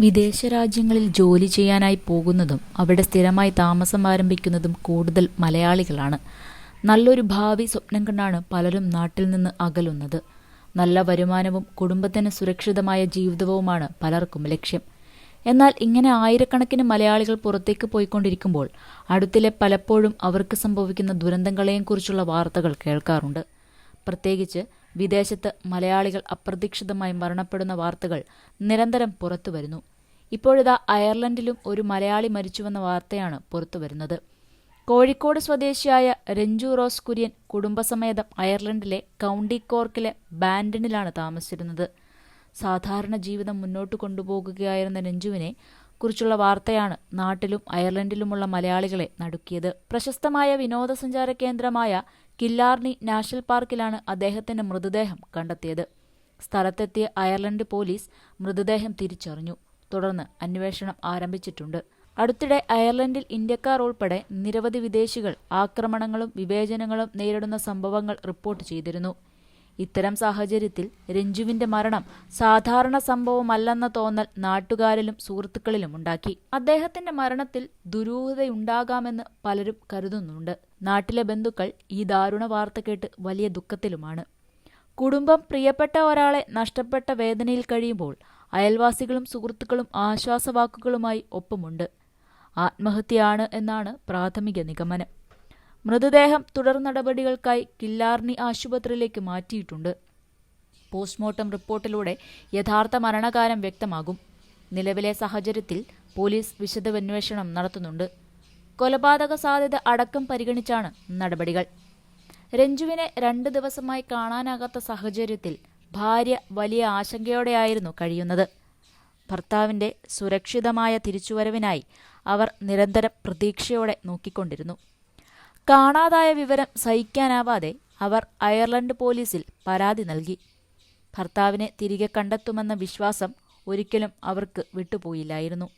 വിദേശ രാജ്യങ്ങളിൽ ജോലി ചെയ്യാനായി പോകുന്നതും അവിടെ സ്ഥിരമായി താമസം ആരംഭിക്കുന്നതും കൂടുതൽ മലയാളികളാണ്. നല്ലൊരു ഭാവി സ്വപ്നം കണ്ടാണ് പലരും നാട്ടിൽ നിന്ന് അകലുന്നത്. നല്ല വരുമാനവും കുടുംബത്തിന് സുരക്ഷിതമായ ജീവിതവുമാണ് പലർക്കും ലക്ഷ്യം. എന്നാൽ ഇങ്ങനെ ആയിരക്കണക്കിന് മലയാളികൾ പുറത്തേക്ക് പോയിക്കൊണ്ടിരിക്കുമ്പോൾ അടുത്തിലെ പലപ്പോഴും അവർക്ക് സംഭവിക്കുന്ന ദുരന്തങ്ങളെയും കുറിച്ചുള്ള വാർത്തകൾ കേൾക്കാറുണ്ട്. പ്രത്യേകിച്ച് വിദേശത്ത് മലയാളികൾ അപ്രതീക്ഷിതമായി മരണപ്പെടുന്ന വാർത്തകൾ നിരന്തരം പുറത്തുവരുന്നു. ഇപ്പോഴിതാ അയർലൻഡിലും ഒരു മലയാളി മരിച്ചുവെന്ന വാർത്തയാണ് പുറത്തുവരുന്നത്. കോഴിക്കോട് സ്വദേശിയായ രഞ്ജു റോസ് കുര്യൻ കുടുംബസമേതം അയർലൻഡിലെ കൗണ്ടി കോർക്കിലെ ബാൻഡനിലാണ് താമസിച്ചിരുന്നത്. സാധാരണ ജീവിതം മുന്നോട്ട് കൊണ്ടുപോകുകയായിരുന്ന രഞ്ജുവിനെ കുറിച്ചുള്ള വാർത്തയാണ് നാട്ടിലും അയർലൻഡിലുമുള്ള മലയാളികളെ നടുക്കിയത്. പ്രശസ്തമായ വിനോദസഞ്ചാര കേന്ദ്രമായ കില്ലാർണി നാഷണൽ പാർക്കിലാണ് അദ്ദേഹത്തിന്റെ മൃതദേഹം കണ്ടെത്തിയത്. സ്ഥലത്തെത്തിയ അയർലൻഡ് പോലീസ് മൃതദേഹം തിരിച്ചറിഞ്ഞു. തുടർന്ന് അന്വേഷണം ആരംഭിച്ചിട്ടുണ്ട്. അടുത്തിടെ അയർലൻഡിൽ ഇന്ത്യക്കാർ ഉൾപ്പെടെ നിരവധി വിദേശികൾ ആക്രമണങ്ങളും വിവേചനങ്ങളും നേരിടുന്ന സംഭവങ്ങൾ റിപ്പോർട്ട് ചെയ്തിരുന്നു. ഇത്തരം സാഹചര്യത്തിൽ രഞ്ജുവിന്റെ മരണം സാധാരണ സംഭവമല്ലെന്ന തോന്നൽ നാട്ടുകാരിലും സുഹൃത്തുക്കളിലും ഉണ്ടാക്കി. അദ്ദേഹത്തിന്റെ മരണത്തിൽ ദുരൂഹതയുണ്ടാകാമെന്ന് പലരും കരുതുന്നുണ്ട്. നാട്ടിലെ ബന്ധുക്കൾ ഈ ദാരുണ വാർത്ത കേട്ട് വലിയ ദുഃഖത്തിലുമാണ്. കുടുംബം പ്രിയപ്പെട്ട ഒരാളെ നഷ്ടപ്പെട്ട വേദനയിൽ കഴിയുമ്പോൾ അയൽവാസികളും സുഹൃത്തുക്കളും ആശ്വാസവാക്കുകളുമായി ഒപ്പമുണ്ട്. ആത്മഹത്യയാണ് എന്നാണ് പ്രാഥമിക നിഗമനം. മൃതദേഹം തുടർ നടപടികൾക്കായി കില്ലാർണി ആശുപത്രിയിലേക്ക് മാറ്റിയിട്ടുണ്ട്. പോസ്റ്റ്മോർട്ടം റിപ്പോർട്ടിലൂടെ യഥാർത്ഥ മരണകാലം വ്യക്തമാകും. നിലവിലെ സാഹചര്യത്തിൽ പോലീസ് വിശദാന്വേഷണം നടത്തുന്നുണ്ട്. കൊലപാതക സാധ്യത അടക്കം പരിഗണിച്ചാണ് നടപടികൾ. രഞ്ജുവിനെ രണ്ട് ദിവസമായി കാണാനാകാത്ത സാഹചര്യത്തിൽ ഭാര്യ വലിയ ആശങ്കയോടെയായിരുന്നു കഴിയുന്നത്. ഭർത്താവിന്റെ സുരക്ഷിതമായ തിരിച്ചുവരവിനായി അവർ നിരന്തരം പ്രതീക്ഷയോടെ നോക്കിക്കൊണ്ടിരുന്നു. കാണാതായ വിവരം സഹിക്കാനാവാതെ അവർ അയർലൻഡ് പോലീസിൽ പരാതി നൽകി. ഭർത്താവിനെ തിരികെ കണ്ടെത്തുമെന്ന വിശ്വാസം ഒരിക്കലും അവർക്ക് വിട്ടുപോയില്ലായിരുന്നു.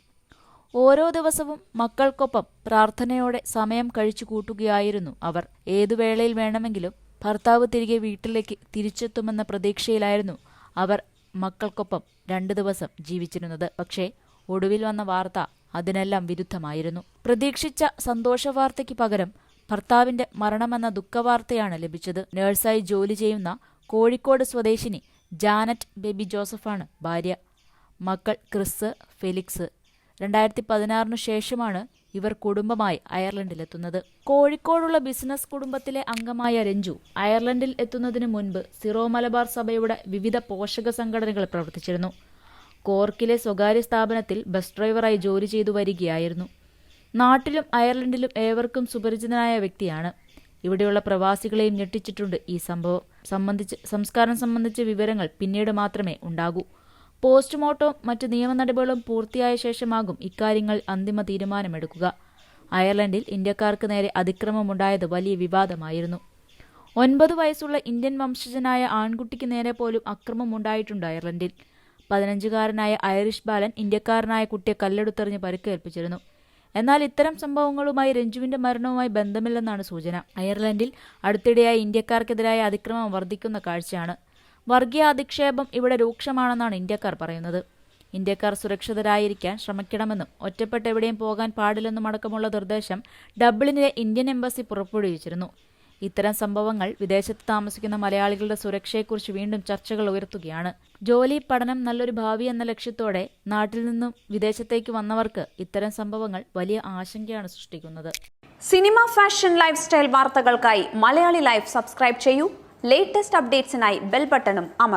ഓരോ ദിവസവും മക്കൾക്കൊപ്പം പ്രാർത്ഥനയോടെ സമയം കഴിച്ചു കൂട്ടുകയായിരുന്നു അവർ. ഏതു വേളയിൽ വേണമെങ്കിലും ഭർത്താവ് തിരികെ വീട്ടിലേക്ക് തിരിച്ചെത്തുമെന്ന പ്രതീക്ഷയിലായിരുന്നു അവർ മക്കൾക്കൊപ്പം രണ്ടു ദിവസം ജീവിച്ചിരുന്നത്. പക്ഷേ ഒടുവിൽ വന്ന വാർത്ത അതിനെല്ലാം വിരുദ്ധമായിരുന്നു. പ്രതീക്ഷിച്ച സന്തോഷവാർത്തയ്ക്ക് പകരം ഭർത്താവിന്റെ മരണമെന്ന ദുഃഖവാർത്തയാണ് ലഭിച്ചത്. നഴ്സായി ജോലി ചെയ്യുന്ന കോഴിക്കോട് സ്വദേശിനി ജാനറ്റ് ബേബി ജോസഫാണ് ഭാര്യ. മക്കൾ ക്രിസ് ഫെലിക്സ്. രണ്ടായിരത്തി പതിനാറിനു ശേഷമാണ് ഇവർ കുടുംബമായി അയർലൻഡിലെത്തുന്നത്. കോഴിക്കോടുള്ള ബിസിനസ് കുടുംബത്തിലെ അംഗമായ രഞ്ജു അയർലൻഡിൽ എത്തുന്നതിന് മുൻപ് സിറോ മലബാർ സഭയുടെ വിവിധ പോഷക സംഘടനകൾ പ്രവർത്തിച്ചിരുന്നു. കോർക്കിലെ സ്വകാര്യ സ്ഥാപനത്തിൽ ബസ് ഡ്രൈവറായി ജോലി ചെയ്തു വരികയായിരുന്നു. നാട്ടിലും അയർലൻഡിലും ഏവർക്കും സുപരിചിതനായ വ്യക്തിയാണ്. ഇവിടെയുള്ള പ്രവാസികളെയും ഞെട്ടിച്ചിട്ടുണ്ട് ഈ സംഭവം. സംബന്ധിച്ച് സംസ്കാരം സംബന്ധിച്ച വിവരങ്ങൾ പിന്നീട് മാത്രമേ ഉണ്ടാകൂ. പോസ്റ്റ്മോർട്ടവും മറ്റ് നിയമ നടപടികളും പൂർത്തിയായ ശേഷമാകും ഇക്കാര്യങ്ങൾ അന്തിമ തീരുമാനമെടുക്കുക. അയർലൻഡിൽ ഇന്ത്യക്കാർക്ക് നേരെ അതിക്രമമുണ്ടായത് വലിയ വിവാദമായിരുന്നു. ഒൻപത് വയസ്സുള്ള ഇന്ത്യൻ വംശജനായ ആൺകുട്ടിക്ക് നേരെ പോലും അക്രമമുണ്ടായിട്ടുണ്ട് അയർലൻഡിൽ. പതിനഞ്ചുകാരനായ ഐറിഷ് ബാലൻ ഇന്ത്യക്കാരനായ കുട്ടിയെ കല്ലെടുത്തെറിഞ്ഞ് പരിക്കേൽപ്പിച്ചിരുന്നു. എന്നാൽ ഇത്തരം സംഭവങ്ങളുമായി രഞ്ജുവിന്റെ മരണവുമായി ബന്ധമില്ലെന്നാണ് സൂചന. അയർലൻഡിൽ അടുത്തിടെയായി ഇന്ത്യക്കാർക്കെതിരായ അതിക്രമം വർദ്ധിക്കുന്ന കാഴ്ചയാണ്. വർഗീയ അധിക്ഷേപം ഇവിടെ രൂക്ഷമാണെന്നാണ് ഇന്ത്യക്കാർ പറയുന്നത്. ഇന്ത്യക്കാർ സുരക്ഷിതരായിരിക്കാൻ ശ്രമിക്കണമെന്നും ഒറ്റപ്പെട്ട് എവിടെയും പോകാൻ പാടില്ലെന്നും അടക്കമുള്ള നിർദ്ദേശം ഡബ്ലിനിലെ ഇന്ത്യൻ എംബസി പുറപ്പെടുവിച്ചിരുന്നു. ഇത്തരം സംഭവങ്ങൾ വിദേശത്ത് താമസിക്കുന്ന മലയാളികളുടെ സുരക്ഷയെക്കുറിച്ച് വീണ്ടും ചർച്ചകൾ ഉയർത്തുകയാണ്. ജോലി പഠനം നല്ലൊരു ഭാവി എന്ന ലക്ഷ്യത്തോടെ നാട്ടിൽ നിന്നും വിദേശത്തേക്ക് വന്നവർക്ക് ഇത്തരം സംഭവങ്ങൾ വലിയ ആശങ്കയാണ് സൃഷ്ടിക്കുന്നത്. സിനിമ ഫാഷൻ ലൈഫ് സ്റ്റൈൽ വാർത്തകൾക്കായി മലയാളി ലൈഫ് സബ്സ്ക്രൈബ് ചെയ്യൂ. ലേറ്റസ്റ്റ് അപ്ഡേറ്റ്സിനായി ബെൽ ബട്ടണും അമർ